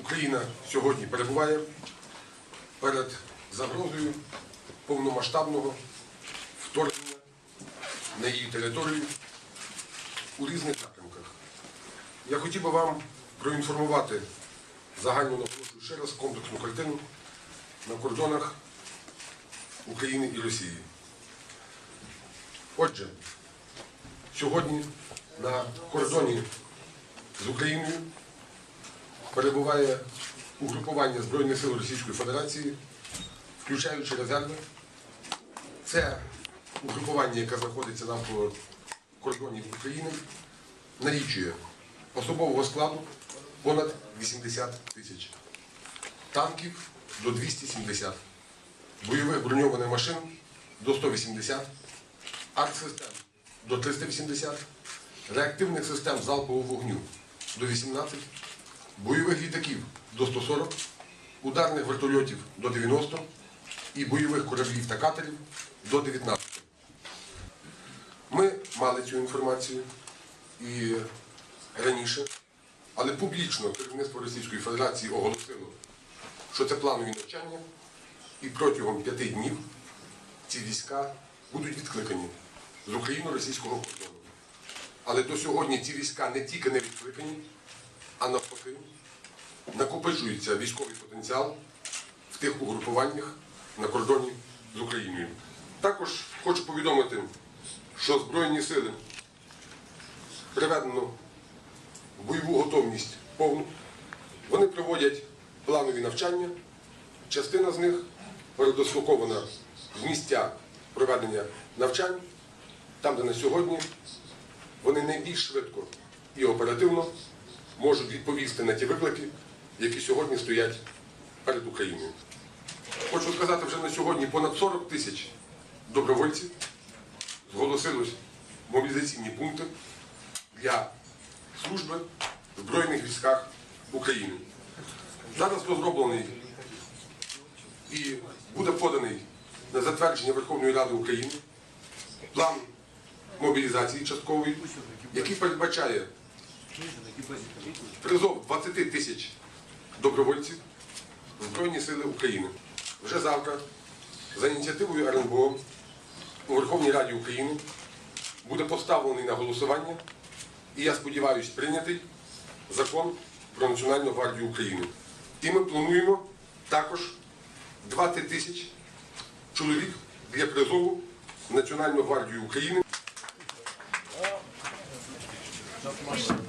Україна сьогодні перебуває перед загрозою повномасштабного вторгнення на її територію у різних напрямках. Я хотів би вам проінформувати загальну наголошую ще раз комплексну картину на кордонах України і Росії. Отже, сьогодні на кордоні з Україною перебуває угрупування Збройних сил Російської Федерації, включаючи резерви. Це угрупування, яке знаходиться навколо кордонів України, налічує особового складу понад 80 тисяч, танків до 270, бойових броньованих машин до 180, артсистем до 380, реактивних систем залпового вогню до 18, бойових літаків до 140, ударних вертольотів до 90 і бойових кораблів та катерів до 19. Ми мали цю інформацію і раніше, але публічно керівництво Російської Федерації оголосило, що це планові навчання, і протягом п'яти днів ці війська будуть відкликані з україно-російського кордону. Але до сьогодні ці війська не тільки не відкликані, а навпаки, накопичується військовий потенціал в тих угрупуваннях на кордоні з Україною. Також хочу повідомити, що Збройні сили приведено в бойову готовність повну. Вони проводять планові навчання. Частина з них передислокована в місця проведення навчань, там, де на сьогодні вони найбільш швидко і оперативно можуть відповісти на ті виклики, які сьогодні стоять перед Україною. Хочу сказати, вже на сьогодні понад 40 тисяч добровольців зголосилось в мобілізаційні пункти для служби в Збройних військах України. Зараз розроблений і буде поданий на затвердження Верховної Ради України план мобілізації часткової, який передбачає призов 20 тисяч добровольців Збройні Сили України. Вже завтра за ініціативою РНБО у Верховній Раді України буде поставлений на голосування і я сподіваюся, прийнятий закон про Національну гвардію України. І ми плануємо також 20 тисяч чоловік для призову в Національну гвардію України